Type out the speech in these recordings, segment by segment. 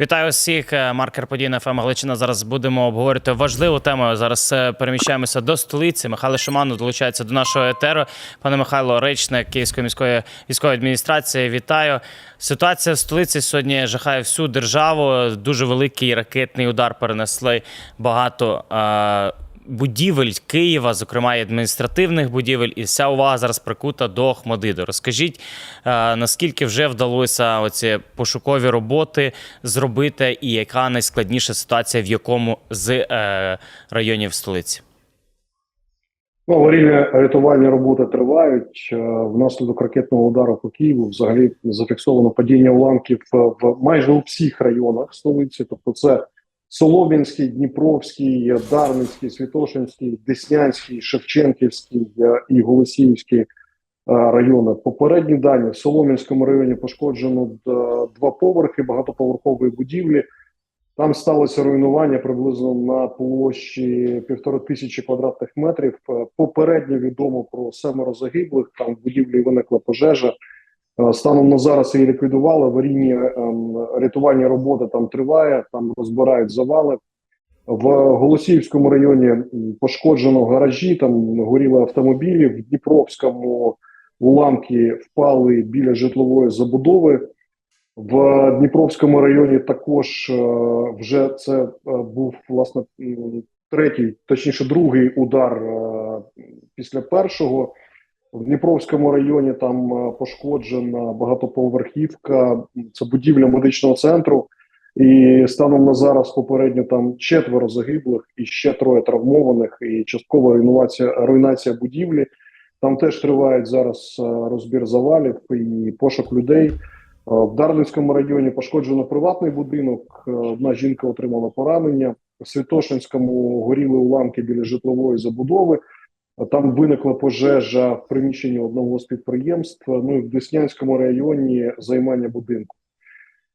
Вітаю всіх. Е, Маркер подій на ФМ Галичина. Зараз будемо обговорювати важливу тему. Зараз е, переміщаємося до столиці. Михайло Шуману долучається до нашого етеру. Пане Михайло, речник Київської міської військової адміністрації. Вітаю. Ситуація в столиці сьогодні жахає всю державу. Дуже великий ракетний удар перенесли багато. Будівель Києва, зокрема і адміністративних будівель, і вся увага зараз прикута до Охмадиду. Розкажіть, е, наскільки вже вдалося оці пошукові роботи зробити, і яка найскладніша ситуація в якому з е, районів столиці? Ну, аварійно-рятувальні роботи тривають. Е, Внаслідок ракетного удару по Києву взагалі зафіксовано падіння уламків в майже у всіх районах столиці. Тобто, це Солом'янський, Дніпровський, Дарницький, Святошинський, Деснянський, Шевченківський е, і Голосіївський е, райони. Попередні дані в Солом'янському районі пошкоджено е, два поверхи багатоповерхової будівлі. Там сталося руйнування приблизно на площі півтори тисячі квадратних метрів. Попередньо відомо про семеро загиблих. Там в будівлі виникла пожежа. Е, Станом на зараз її ліквідували. Аварійні ем, рятувальні роботи там триває, там розбирають завали. В Голосіївському районі пошкоджено гаражі, там горіли автомобілі. В Дніпровському уламки впали біля житлової забудови. В Дніпровському районі також е, вже це е, був власне третій, точніше, другий удар е, після першого. В Дніпровському районі там е, пошкоджена багатоповерхівка. Це будівля медичного центру. І станом на зараз попередньо там четверо загиблих і ще троє травмованих, і часткова руйнація, руйнація будівлі. Там теж тривають зараз е, розбір завалів і пошук людей. Е, В Дарницькому районі пошкоджено приватний будинок. Одна жінка отримала поранення. В Святошинському горіли уламки біля житлової забудови. Там виникла пожежа в приміщенні одного з підприємств. Ну і в Деснянському районі займання будинку.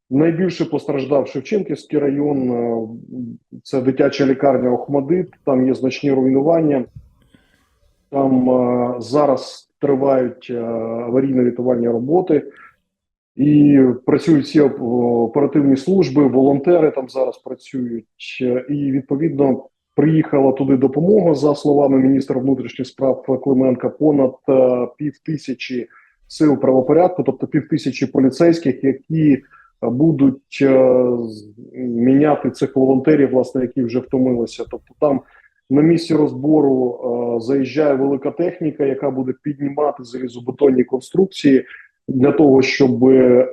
Найбільше постраждав Шевченківський район. е, Це дитяча лікарня Охмадит. Там є значні руйнування. Там е, зараз тривають е, аварійно-рятувальні роботи. І працюють всі оперативні служби, волонтери там зараз працюють. І відповідно приїхала туди допомога за словами міністра внутрішніх справ Клименка. Понад е, пів тисячі сил правопорядку, тобто пів тисячі поліцейських, які будуть е, міняти цих волонтерів, власне, які вже втомилися. Тобто там на місці розбору е, заїжджає велика техніка, яка буде піднімати залізобетонні конструкції для того, щоб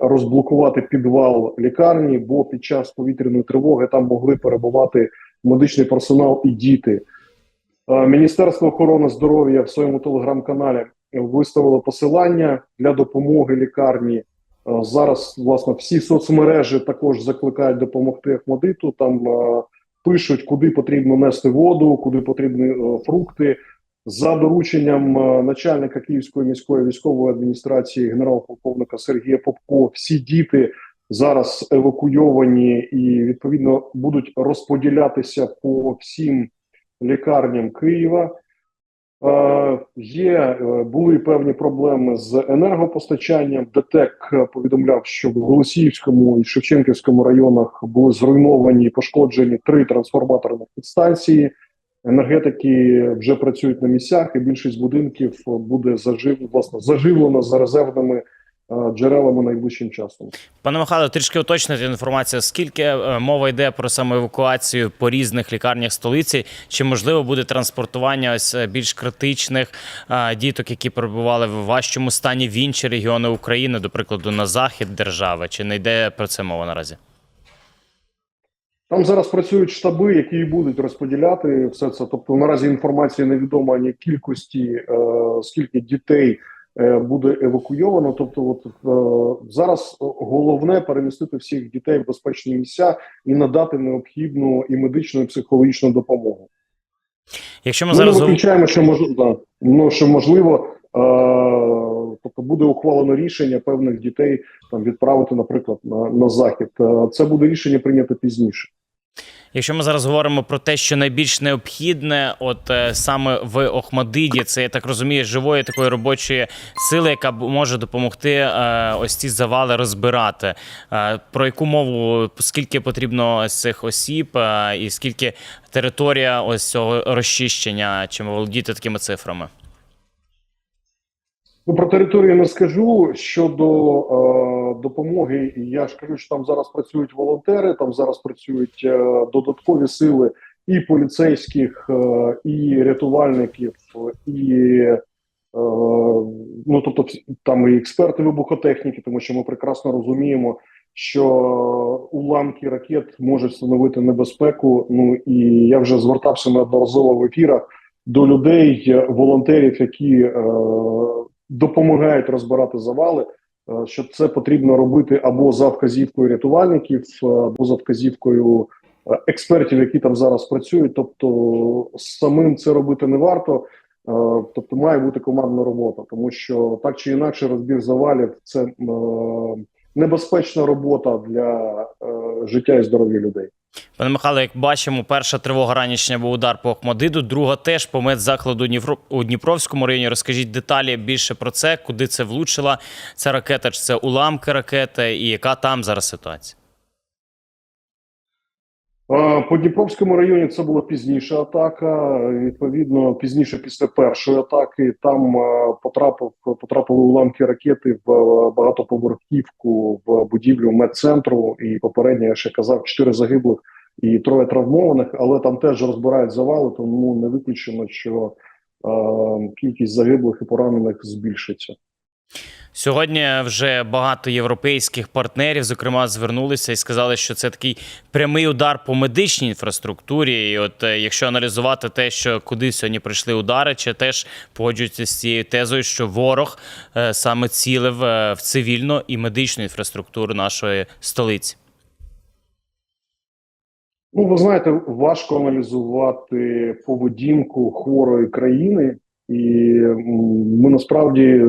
розблокувати підвал лікарні, бо під час повітряної тривоги там могли перебувати медичний персонал і діти. Е, Міністерство охорони здоров'я в своєму телеграм-каналі виставило посилання для допомоги лікарні. Е, Зараз власне всі соцмережі також закликають допомогти Ахмадиту. Там е, пишуть, куди потрібно нести воду, куди потрібні фрукти. За дорученням начальника Київської міської військової адміністрації генерал-полковника Сергія Попко, всі діти зараз евакуйовані і відповідно будуть розподілятися по всім лікарням Києва. Е, є е, були певні проблеми з енергопостачанням. ДТЕК повідомляв, що в Голосіївському і Шевченківському районах були зруйновані і пошкоджені три трансформаторних підстанції. Енергетики вже працюють на місцях, і більшість будинків буде зажив, власне, заживлено за резервними джерелами найближчим часом. Пане Михайло, трішки уточнити інформацію. Скільки е, мова йде про саме евакуацію по різних лікарнях столиці? Чи можливо буде транспортування ось е, більш критичних е, діток, які перебували в важчому стані в інші регіони України, до прикладу, на захід держави? Чи не йде про це мова наразі? Там зараз працюють штаби, які будуть розподіляти все це. Тобто наразі інформація невідома ні кількості, е, скільки дітей е, буде евакуйовано. Тобто, от е, зараз головне перемістити всіх дітей в безпечні місця і надати необхідну і медичну, і психологічну допомогу. Якщо ми Ми зараз не виключаємо, що да, ну, що можливо, е, тобто буде ухвалено рішення певних дітей там відправити, наприклад, на, на захід. Е, Це буде рішення прийнято пізніше. Якщо ми зараз говоримо про те, що найбільш необхідне, от е, саме в Охмадиді, це я так розумію, живої такої робочої сили, яка б- може допомогти е, ось ці завали розбирати. Е, про яку мову, скільки потрібно цих осіб, е, і скільки територія ось цього розчищення, чи ви володієте такими цифрами? Ну, про територію не скажу. Щодо е, допомоги, я ж кажу, що там зараз працюють волонтери, там зараз працюють е, додаткові сили і поліцейських, е, і рятувальників, і е, ну тобто там і експерти вибухотехніки, тому що ми прекрасно розуміємо, що уламки ракет можуть становити небезпеку. Ну і я вже звертався неодноразово в ефірах до людей, волонтерів, які е, допомагають розбирати завали. е, Що це потрібно робити або за вказівкою рятувальників, е, або за вказівкою е, експертів, які там зараз працюють. Тобто самим це робити не варто. Тобто має бути командна робота, тому що так чи інакше розбір завалів це небезпечна робота для е, життя і здоров'я людей. Пане Михайло, як бачимо, перша тривога ранішня був удар по Ахмадиду, друга теж по медзакладу у Дніпровському районі. Розкажіть деталі більше про це, куди це влучила ця ракета, чи це уламки ракети, і яка там зараз ситуація? Е, По Дніпровському районі це була пізніша атака. Відповідно, пізніше після першої атаки там е, потрапив потрапили уламки ракети в е, багатоповерхівку в будівлю медцентру. І попередньо я ще казав чотири загиблих і троє травмованих, але там теж розбирають завали, тому не виключено, що е, кількість загиблих і поранених збільшиться. Сьогодні вже багато європейських партнерів, зокрема, звернулися і сказали, що це такий прямий удар по медичній інфраструктурі. І от е, якщо аналізувати те, що куди сьогодні прийшли удари, чи теж погоджуються з цією тезою, що ворог е, саме цілив е, в цивільну і медичну інфраструктуру нашої столиці. Ну, ви знаєте, важко аналізувати поведінку хворої країни, і насправді е,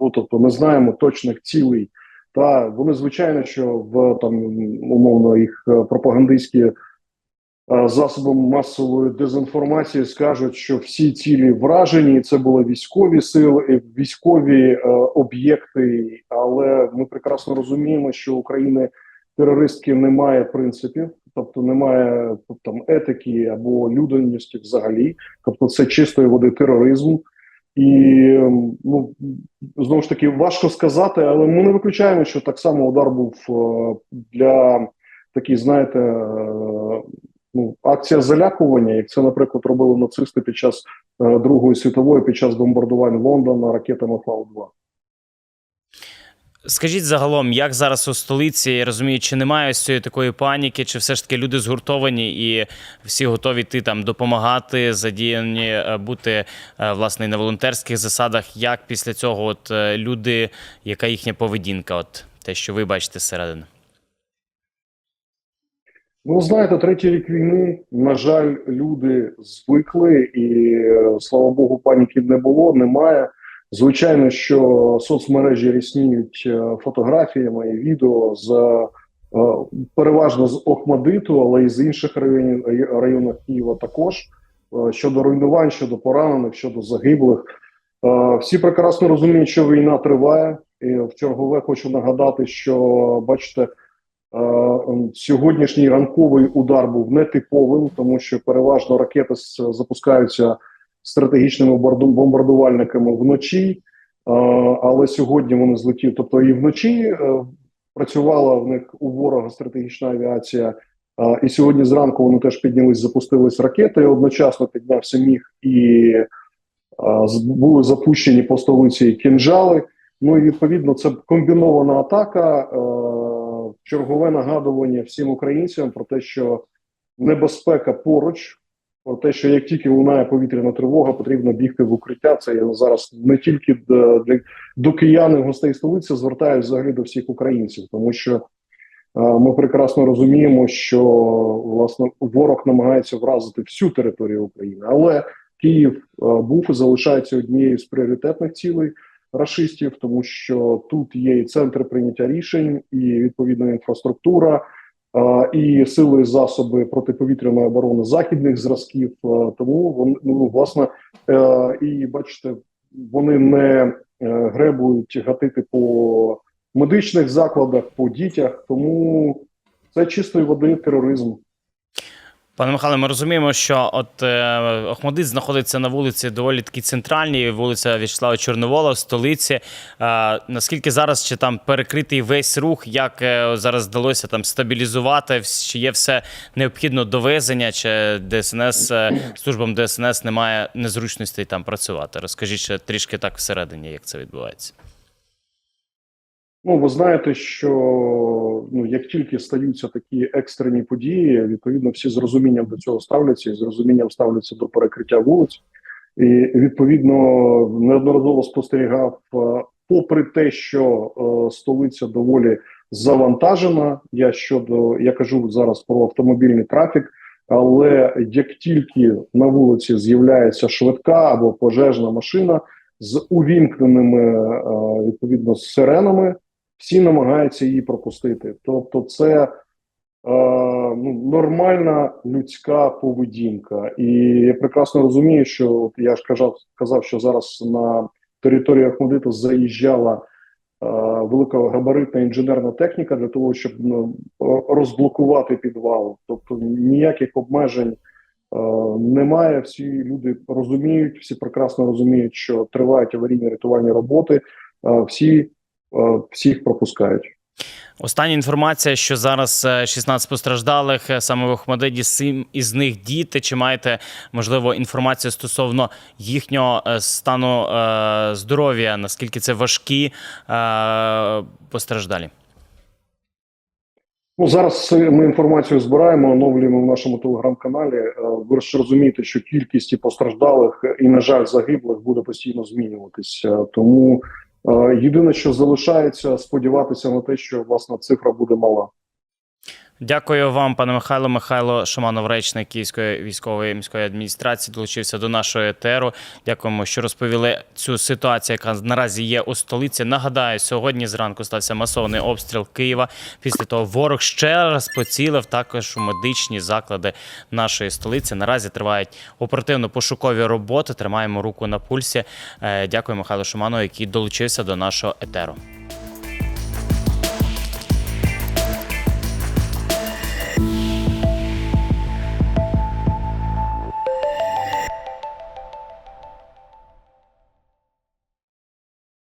ну, тобто не знаємо точних цілей. Та вони звичайно, що в там умовно їх е, пропагандистські е, засоби масової дезінформації скажуть, що всі цілі вражені, і це були військові сили, військові е, об'єкти. Але ми прекрасно розуміємо, що України терористки немає принципів, тобто немає там етики або людяності взагалі. Тобто, це чистої води тероризм. І ем, ну знову ж таки важко сказати, але ми не виключаємо, що так само удар був е, для такий, знаєте, е, ну акція залякування, як це, наприклад, робили нацисти під час е, Другої світової, під час бомбардувань Лондона ракетами Фау-2. Скажіть загалом, як зараз у столиці, я розумію, чи немає ось цієї такої паніки, чи все ж таки люди згуртовані і всі готові йти там допомагати, задіяні е, бути е, власне на волонтерських засадах? Як після цього от е, люди, яка їхня поведінка? От те, що ви бачите зсередини? Ну, знаєте, третій рік війни, на жаль, люди звикли, і слава Богу, паніки не було, немає. Звичайно, що соцмережі рісніють е, фотографіями і відео з е, переважно з Охмадиту, але і з інших районів районів Києва також е, щодо руйнувань, щодо поранених, щодо загиблих. Всі прекрасно розуміють, що війна триває. І в чергове хочу нагадати, що бачите. Сьогоднішній ранковий удар був нетиповим, тому що переважно ракети запускаються стратегічними бомбардувальниками вночі, але сьогодні вони злетіли. Тобто і вночі е, працювала в них у ворога стратегічна авіація. І сьогодні зранку вони теж піднялись, запустились ракети. Одночасно піднявся міг і були запущені по столиці кінжали. Ну і відповідно це комбінована атака, е, чергове нагадування всім українцям про те, що небезпека поруч, про те, що як тільки лунає повітряна тривога, потрібно бігти в укриття. Це я зараз не тільки до, до киян і гостей столиці, звертаюся взагалі до всіх українців, тому що е, ми прекрасно розуміємо, що власне ворог намагається вразити всю територію України, але Київ е, був і залишається однією з пріоритетних цілей рашистів, тому що тут є і центр прийняття рішень, і відповідна інфраструктура. І сили і засоби протиповітряної оборони західних зразків. Тому вони ну власне е, і бачите, вони не е, гребують гатити по медичних закладах, по дітях. Тому це чистої води тероризм. Пане Михайло, ми розуміємо, що от е, Охмадит знаходиться на вулиці доволі таки центральній, вулиця В'ячеслава Чорновола в столиці. Е, наскільки зараз чи там перекритий весь рух, як е, зараз вдалося там стабілізувати, чи є все необхідно довезення, чи ДСНС е, службам ДСНС немає незручностей там працювати? Розкажіть ще трішки так всередині, як це відбувається. Ну, ви знаєте, що ну як тільки стаються такі екстрені події, відповідно всі з розумінням до цього ставляться і з розумінням ставляться до перекриття вулиць. І відповідно неодноразово спостерігав, е, попри те, що е, столиця доволі завантажена. Я щодо я кажу зараз про автомобільний трафік. Але як тільки на вулиці з'являється швидка або пожежна машина з увімкненими е, відповідно сиренами, всі намагаються її пропустити. Тобто, це е, ну, нормальна людська поведінка. І я прекрасно розумію, що от я ж казав, казав, що зараз на територію Ахмадиту заїжджала е, великогабаритна інженерна техніка для того, щоб ну, розблокувати підвал. Тобто ніяких обмежень. е, Немає, всі люди розуміють, всі прекрасно розуміють, що тривають аварійні рятувальні роботи. е, Всі всіх пропускають. Остання інформація, що зараз е, 16 постраждалих е, саме в Охмадиті, сім із них діти. Чи маєте можливо інформацію стосовно їхнього е, стану е, здоров'я? Наскільки це важкі е, постраждалі? Ну зараз е, ми інформацію збираємо, оновлюємо в нашому телеграм-каналі. Е, Ви ж розумієте, що кількість і постраждалих е, і, на жаль, загиблих буде постійно змінюватися. Тому е, єдине, що залишається, сподіватися на те, що власне цифра буде мала. Дякую вам, пане Михайло. Михайло Шаманов, речник Київської військової міської адміністрації, долучився до нашої етеру. Дякуємо, що розповіли цю ситуацію, яка наразі є у столиці. Нагадаю, сьогодні зранку стався масований обстріл Києва. Після того ворог ще раз поцілив також у медичні заклади нашої столиці. Наразі тривають оперативно-пошукові роботи. Тримаємо руку на пульсі. Е, Дякую, Михайло Шаманову, який долучився до нашого етеру.